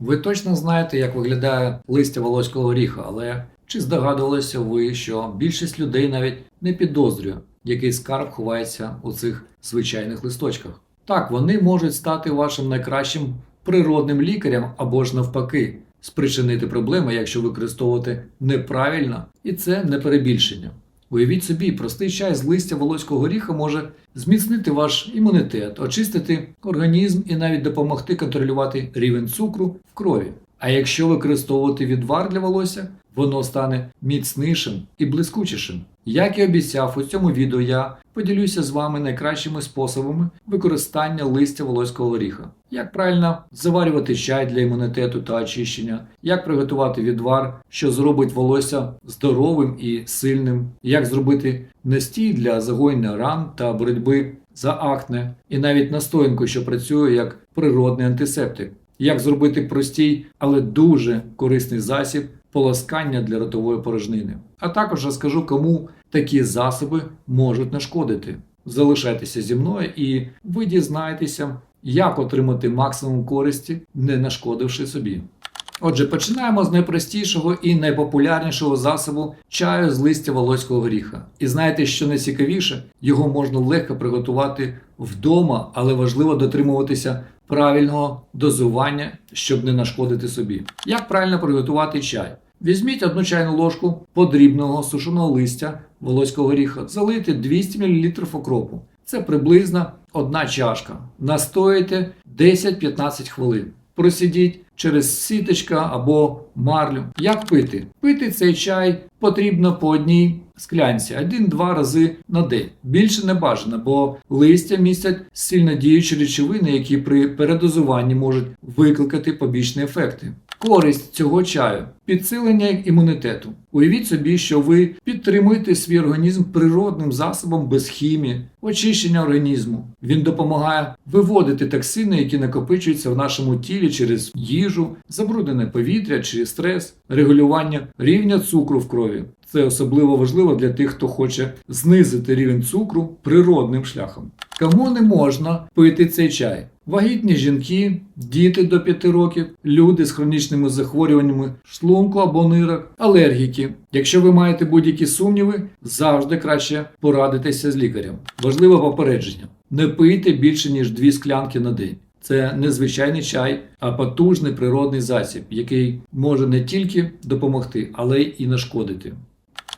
Ви точно знаєте, як виглядає листя волоського горіха, але чи здогадувалися ви, що більшість людей навіть не підозрює, який скарб ховається у цих звичайних листочках? Так, вони можуть стати вашим найкращим природним лікарем або ж навпаки, спричинити проблеми, якщо використовувати неправильно, і це не перебільшення. Уявіть собі, простий чай з листя волоського горіха може зміцнити ваш імунітет, очистити організм і навіть допомогти контролювати рівень цукру в крові. А якщо використовувати відвар для волосся, воно стане міцнішим і блискучішим. Як і обіцяв, у цьому відео я поділюся з вами найкращими способами використання листя волоського горіха. Як правильно заварювати чай для імунітету та очищення, як приготувати відвар, що зробить волосся здоровим і сильним, як зробити настій для загоєння ран та боротьби за акне, і навіть настоянку, що працює як природний антисептик, як зробити простій, але дуже корисний засіб полоскання для ротової порожнини. А також розкажу, кому такі засоби можуть нашкодити. Залишайтеся зі мною і ви дізнаєтеся, як отримати максимум користі, не нашкодивши собі. Отже, починаємо з найпростішого і найпопулярнішого засобу чаю з листя волоського горіха. І знаєте, що найцікавіше, його можна легко приготувати вдома, але важливо дотримуватися правильного дозування, щоб не нашкодити собі. Як правильно приготувати чай? Візьміть одну чайну ложку подрібного сушеного листя волоського горіха, залийте 200 мл окропу. Це приблизно одна чашка. Настоїте 10-15 хвилин. Просидіть через сіточка або марлю. Як пити? Пити цей чай потрібно по одній склянці один-два рази на день. Більше не бажано, бо листя містять сильнодіючі речовини, які при передозуванні можуть викликати побічні ефекти. Користь цього чаю підсилення імунітету. Уявіть собі, що ви підтримуєте свій організм природним засобом без хімії, очищення організму. Він допомагає виводити токсини, які накопичуються в нашому тілі через їжу, забруднене повітря чи стрес, регулювання рівня цукру в крові. Це особливо важливо для тих, хто хоче знизити рівень цукру природним шляхом. Кому не можна пити цей чай? Вагітні жінки, діти до 5 років, люди з хронічними захворюваннями шлунку або нирок, алергіки. Якщо ви маєте будь-які сумніви, завжди краще порадитися з лікарем. Важливе попередження: не пийте більше ніж 2 склянки на день. Це не звичайний чай, а потужний природний засіб, який може не тільки допомогти, але й нашкодити.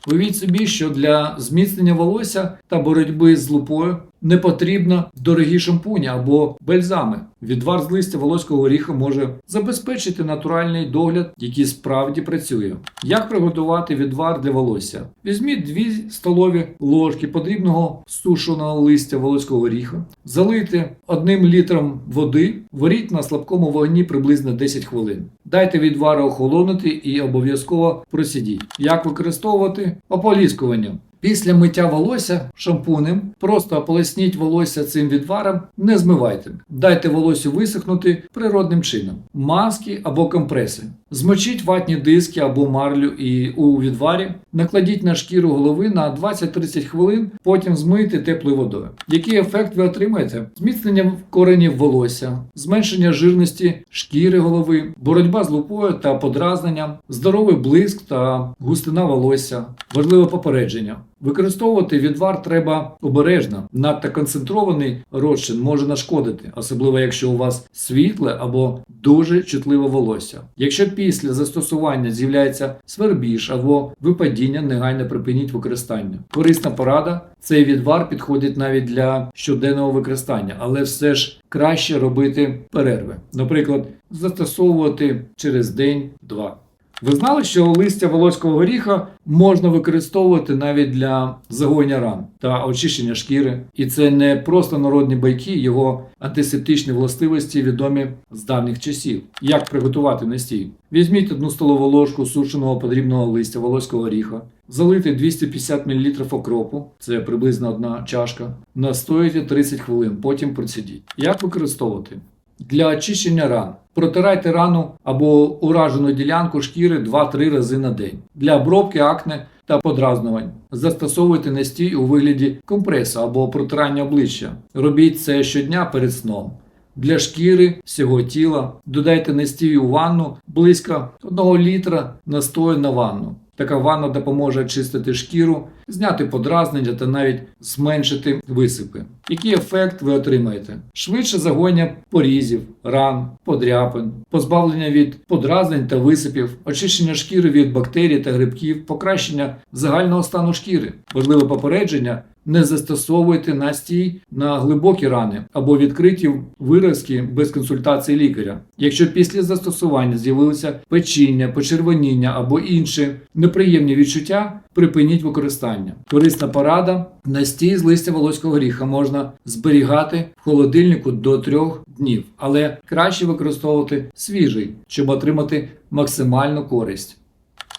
Уявіть собі, що для зміцнення волосся та боротьби з лупою не потрібно дорогі шампуні або бальзами. Відвар з листя волоського горіха може забезпечити натуральний догляд, який справді працює. Як приготувати відвар для волосся? Візьміть 2 столові ложки подрібного сушеного листя волоського горіха, залийте одним літром води, варіть на слабкому вогні приблизно 10 хвилин. Дайте відвару охолонути і обов'язково просідіть. Як використовувати ополіскуванням? Після миття волосся шампунем просто ополосніть волосся цим відваром, не змивайте. Дайте волосю висохнути природним чином. Маски або компреси. Змочіть ватні диски або марлю і у відварі, накладіть на шкіру голови на 20-30 хвилин, потім змийте теплою водою. Який ефект ви отримаєте? Зміцнення коренів волосся, зменшення жирності шкіри голови, боротьба з лупою та подразненням, здоровий блиск та густина волосся. Важливе попередження. Використовувати відвар треба обережно. Надто концентрований розчин може нашкодити, особливо якщо у вас світле або дуже чутливе волосся. Якщо після застосування з'являється свербіж або випадіння, негайно припиніть використання. Корисна порада. Цей відвар підходить навіть для щоденного використання, але все ж краще робити перерви. Наприклад, застосовувати через день-два. Ви знали, що листя волоського горіха можна використовувати навіть для загоєння ран та очищення шкіри. І це не просто народні байки, його антисептичні властивості відомі з давніх часів. Як приготувати настій? Візьміть одну столову ложку сушеного подрібного листя волоського горіха, залийте 250 мл окропу, це приблизно одна чашка, настоїте 30 хвилин, потім процідіть. Як використовувати? Для очищення ран. Протирайте рану або уражену ділянку шкіри 2-3 рази на день. Для обробки акне та подразнувань. Застосовуйте настій у вигляді компресу або протирання обличчя. Робіть це щодня перед сном. для шкіри всього тіла. Додайте настій у ванну близько 1 літра настою на ванну. Така ванна допоможе очистити шкіру, зняти подразнення та навіть зменшити висипи. Який ефект ви отримаєте? Швидше загоєння порізів, ран, подряпин, позбавлення від подразнень та висипів, очищення шкіри від бактерій та грибків, покращення загального стану шкіри. Важливе попередження. Не застосовуйте настій на глибокі рани або відкриті виразки без консультації лікаря. Якщо після застосування з'явилося печіння, почервоніння або інші неприємні відчуття, припиніть використання. Корисна порада: настій з листя волоського горіха можна зберігати в холодильнику до трьох днів, але краще використовувати свіжий, щоб отримати максимальну користь.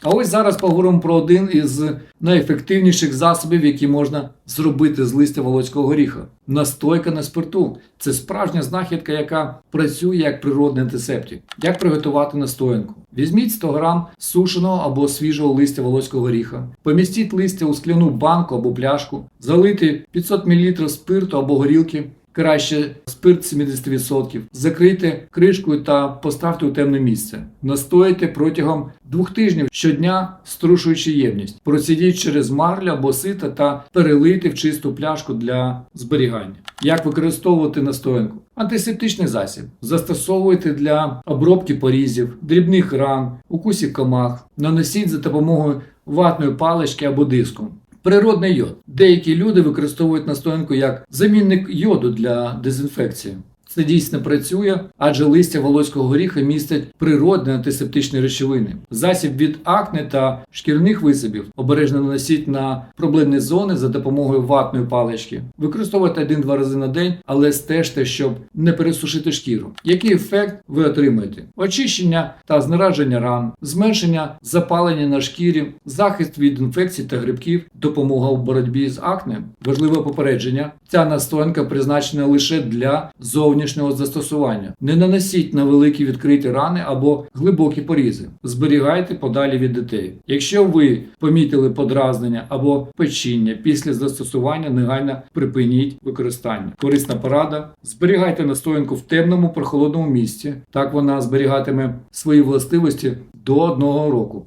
А ось зараз поговоримо про один із найефективніших засобів, які можна зробити з листя волоського горіха. Настойка на спирту. Це справжня знахідка, яка працює як природний антисептик. Як приготувати настоянку? Візьміть 100 грам сушеного або свіжого листя волоського горіха, помістіть листя у скляну банку або пляшку, залийте 500 мл спирту або горілки. Краще спирт 70%. Закрийте кришкою та поставте у темне місце. Настоїте протягом двох тижнів щодня, струшуючи ємність. Процідіть через марлю або сито та перелийте в чисту пляшку для зберігання. Як використовувати настоянку? Антисептичний засіб. Застосовуйте для обробки порізів, дрібних ран, укусів комах. Наносіть за допомогою ватної палички або диску. Природний йод. Деякі люди використовують настоянку як замінник йоду для дезінфекції. Це дійсно працює, адже листя волоського горіха містить природні антисептичні речовини. Засіб від акне та шкірних висипів обережно наносіть на проблемні зони за допомогою ватної палички. Використовуйте один-два рази на день, але стежте, щоб не пересушити шкіру. Який ефект ви отримаєте? Очищення та знерадження ран, зменшення запалення на шкірі, захист від інфекцій та грибків, допомога у боротьбі з акне. Важливе попередження. Ця настоянка призначена лише для зовнішнього застосування. Не наносіть на великі відкриті рани або глибокі порізи. Зберігайте подалі від дітей. Якщо ви помітили подразнення або печіння після застосування, негайно припиніть використання. Корисна порада. Зберігайте настоянку в темному прохолодному місці. Так вона зберігатиме свої властивості до одного року.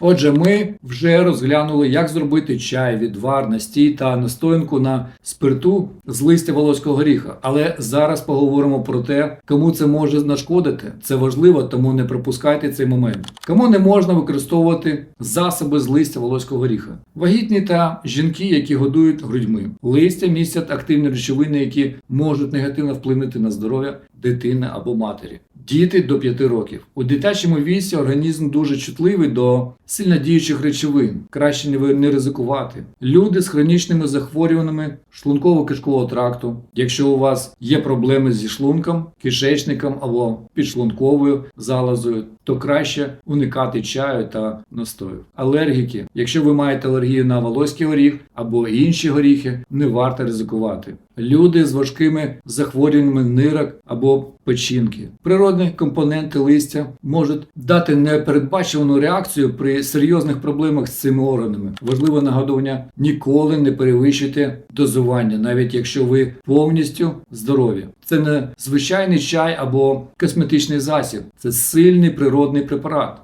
Отже, ми вже розглянули, як зробити чай, відвар, настій та настоянку на спирту з листя волоського горіха. Але зараз поговоримо про те, кому це може нашкодити. Це важливо, тому не пропускайте цей момент. Кому не можна використовувати засоби з листя волоського горіха? Вагітні та жінки, які годують грудьми. Листя містять активні речовини, які можуть негативно вплинути на здоров'я дитини або матері. Діти до 5 років. У дитячому віці організм дуже чутливий до сильнодіючих речовин. Краще не ризикувати. Люди з хронічними захворюваннями шлунково-кишкового тракту. Якщо у вас є проблеми зі шлунком, кишечником або підшлунковою залозою, то краще уникати чаю та настою. Алергіки. Якщо ви маєте алергію на волоський горіх або інші горіхи, не варто ризикувати. Люди з важкими захворюваннями нирок або печінки. Природні компоненти листя можуть дати непередбачувану реакцію при серйозних проблемах з цими органами. Важливе нагадування: ніколи не перевищуйте дозування, навіть якщо ви повністю здорові. Це не звичайний чай або косметичний засіб, це сильний природний препарат.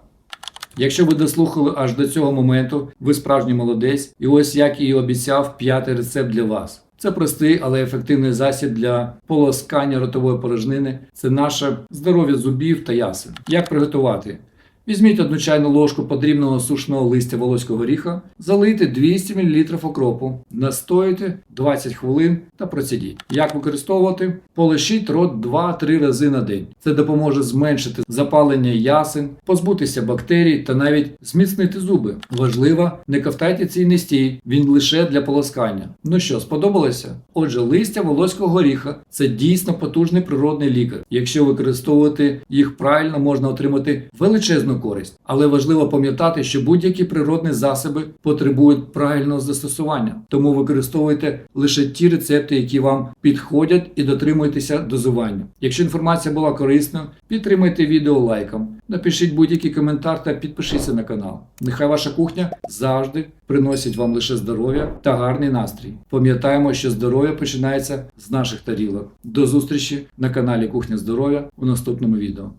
Якщо ви дослухали аж до цього моменту, ви справжній молодець, і ось як і обіцяв п'ятий рецепт для вас. Це простий, але ефективний засіб для полоскання ротової порожнини. Це наше здоров'я зубів та ясен. Як приготувати? Візьміть одну чайну ложку подрібного сушного листя волоського горіха, залийте 200 мл окропу, настоїте 20 хвилин та процідіть. Як використовувати? Полишіть рот 2-3 рази на день. Це допоможе зменшити запалення ясен, позбутися бактерій та навіть зміцнити зуби. Важливо, не ковтайте цей нестій, він лише для полоскання. Ну що, сподобалося? Отже, листя волоського горіха це дійсно потужний природний лікар. Якщо використовувати їх правильно, можна отримати величезну серйозну користь. Але важливо пам'ятати, що будь-які природні засоби потребують правильного застосування, тому використовуйте лише ті рецепти, які вам підходять, і дотримуйтеся дозування. Якщо інформація була корисною, підтримайте відео лайком, напишіть будь-який коментар та підпишіться на канал. Нехай ваша кухня завжди приносить вам лише здоров'я та гарний настрій. Пам'ятаємо, що здоров'я починається з наших тарілок. До зустрічі на каналі Кухня Здоров'я у наступному відео.